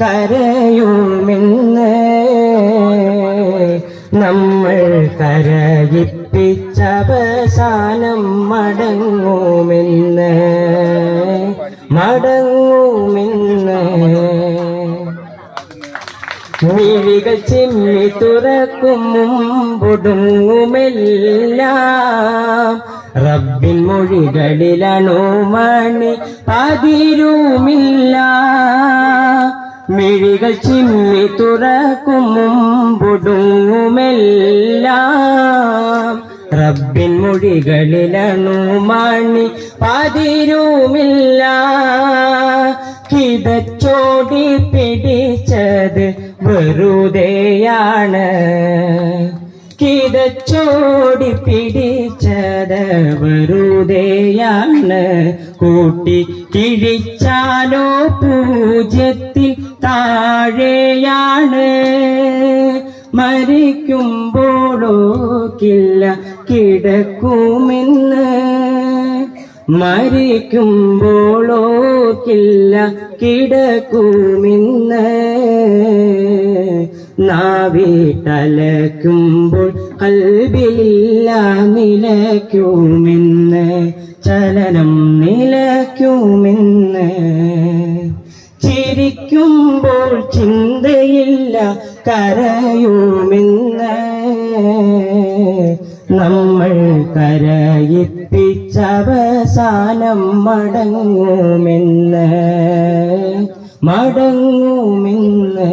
കരയുമെന്ന് നമ്മൾ കരയിപ്പിച്ചവസാനം മടങ്ങുമെന്ന് മടങ്ങുമെന്ന് മിഴികൾ ചിമ്മി തുറക്കും മുമ്പൊടുങ്ങുമെല്ലാം റബ്ബിൻ മൊഴികളിലണോ മണി പതിരുമില്ല. മിഴികൾ ചിമ്മി തുറക്കും മുമ്പൊടുങ്ങുമെല്ലാം റബ്ബിൻ മൊഴികളിലാണു മണി പതിരുമില്ല. കിതച്ചോടി പിടിച്ചത് വെറുതെയാണ്. കിതച്ചോടി പിടിച്ചത് വെറുതെയാണ് കൂട്ടി കിഴിച്ചാലോ പൂജ്യത്തിൽ താഴെയാണ്. മരിക്കുമ്പോഴോ കില്ല കിടക്കുമെന്ന്. മരിക്കുമ്പോഴോ കില്ല കിടക്കുമെന്ന്. നാവിട്ടലക്കുമ്പോൾ കൽബിലില്ല നിലയ്ക്കുമെന്ന് ചലനം നിലയ്ക്കുമെന്ന്. ചിരിക്കുമ്പോൾ ചിന്തയില്ല കരയുമെന്ന്. നമ്മൾ കരയിപ്പിച്ചവസാനം മടങ്ങുമെന്ന് മടങ്ങുമെന്ന്.